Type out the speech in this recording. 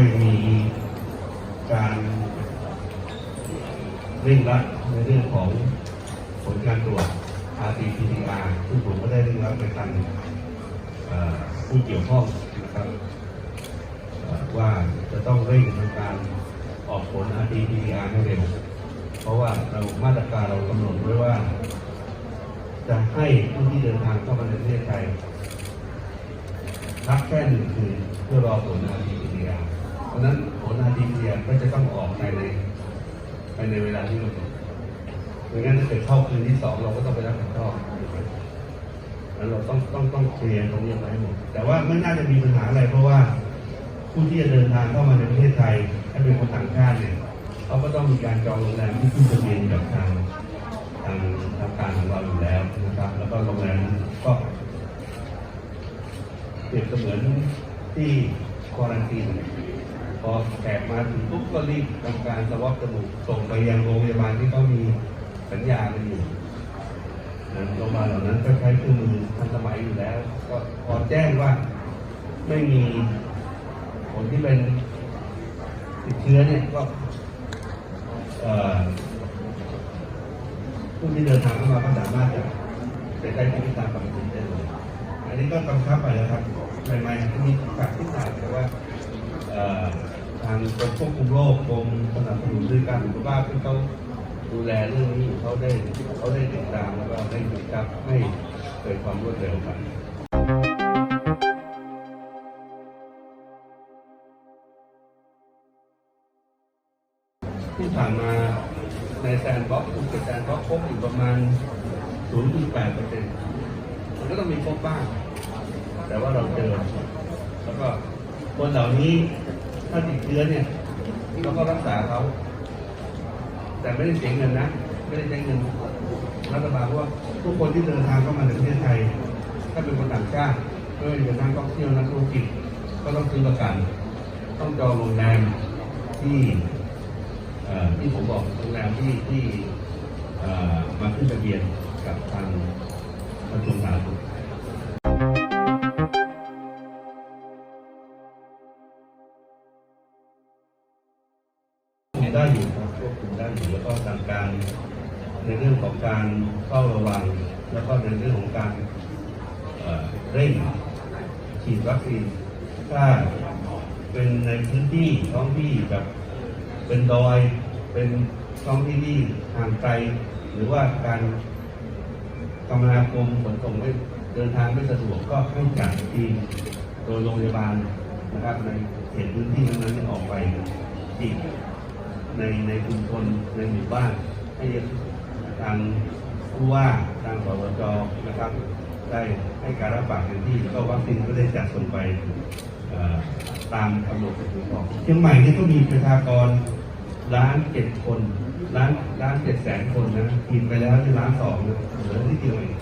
ยังมีการเร่งรัดในเรื่องของผลการตรวจ RT-PCR ซึ่งผมก็ได้เร่งรัดไปทางผู้เกี่ยวข้องนะครับว่าจะต้องเร่งทำการออกผล RT-PCR ให้เร็ว เพราะว่าเรามาตรการเรากำหนดไว้ว่า จะให้ผู้ที่เดินทางเข้ามาในประเทศไทยพักแค่หนึ่งคืนเพื่อรอผลอะนั้นผลอาทีเดียก็จะต้องออกภายในภายในเวลาที่กำหนดไม่งั้นถ้าเกิดเข้าคืนที่สองเราก็ต้องไปรับผิดชอบแล้วเราต้องต้องต้องเคลียร์ตรงนี้ไว้หมด แต่ว่าไม่น่าจะมีปัญหาอะไร เพราะว่าผู้ที่จะเดินทางเข้ามาในประเทศไทยถ้าเป็นคนต่างชาติเนี่ยเขาก็ต้องมีการจองโรงแรมที่ขึ้นทะเบียนกับทางทางทางการของเราอยู่แล้วนะครับ แล้วก็โรงแรมนั้นก็เปรียบเสมือนที่ควอรันตีน พอแขกมาถึงปุ๊บก็รีบทำการสวอปจมูกส่งไปยังโรงพยาบาลที่เขามีสัญญากันอยู่โรงพยาบาลเหล่านั้นก็ใช้เครื่องมือทันสมัยอยู่แล้ว ก็พอแจ้งว่าไม่มีผลที่เป็นติดเชื้อเนี่ยก็ผู้ที่เดินทางเข้ามาก็สามารถจะไปใช้ชีวิตตามปกติได้เลยอันนี้ก็กำชับไปแล้วครับใหม่ๆมีฝากที่ต่างแต่ว่า ทางกรมควบคุมโรคกรมสนับสนุนด้วยการสุขภาพที่เขาดูแลเรื่องนี้เขาได้เขาได้ติดตามแล้วก็ได้กำชับให้เกิดความรวดเร็วครับที่ผ่านมาในแซนบ็อกซ์ภูเก็ตแซนบ็อกซ์พบอยู่ประมาณ 0.8เปอร์เซ็นต์มันก็ต้องมีพบบ้าง แต่ว่าเราเจอแล้วก็คนเหล่านี้ ถ้าติดเชื้อเนี่ยเราก็รักษาเขา แต่ไม่ได้เสียเงินนะ ไม่ได้ใช้เงินรัฐบาลเพราะว่าทุกคนที่เดินทางเข้ามาในประเทศไทย ถ้าเป็นคนต่างชาติไม่ว่าจะเป็นนักท่องเที่ยวนักธุรกิจก็ต้องซื้อประกัน ต้องจองโรงแรมที่ที่ผมบอกโรงแรมที่ที่มาขึ้นทะเบียนกับทางกระทรวงสาธารณสุข ได้อยู่ครับควบคุมได้อยู่แล้วก็สั่งการในเรื่องของการเฝ้าระวัง แล้วก็ในเรื่องของการเร่งฉีดวัคซีนถ้าเป็นในพื้นที่ท้องที่แบบเป็นดอยเป็นท้องที่ที่ห่างไกล หรือว่าการกำนาคมขนส่งไม่เดินทางไม่สะดวกก็ให้จัดทีมโดยโรงพยาบาลนะครับในเขตพื้นที่นั้นๆออกไปอีก ในในชุมชนในหมู่บ้านให้ทางผู้ว่าทางสวจนะครับ ได้ให้การรับปากเต็มที่แล้วก็วัคซีนก็ได้จัดส่งไปตามกำหนดที่ผมบอกเชียงใหม่นี่ก็มีประชากรล้านเจ็ดคนล้านล้านเจ็ดแสนคนนะกินไปแล้วที่ล้านสองนะเหลือที่เดียวเอง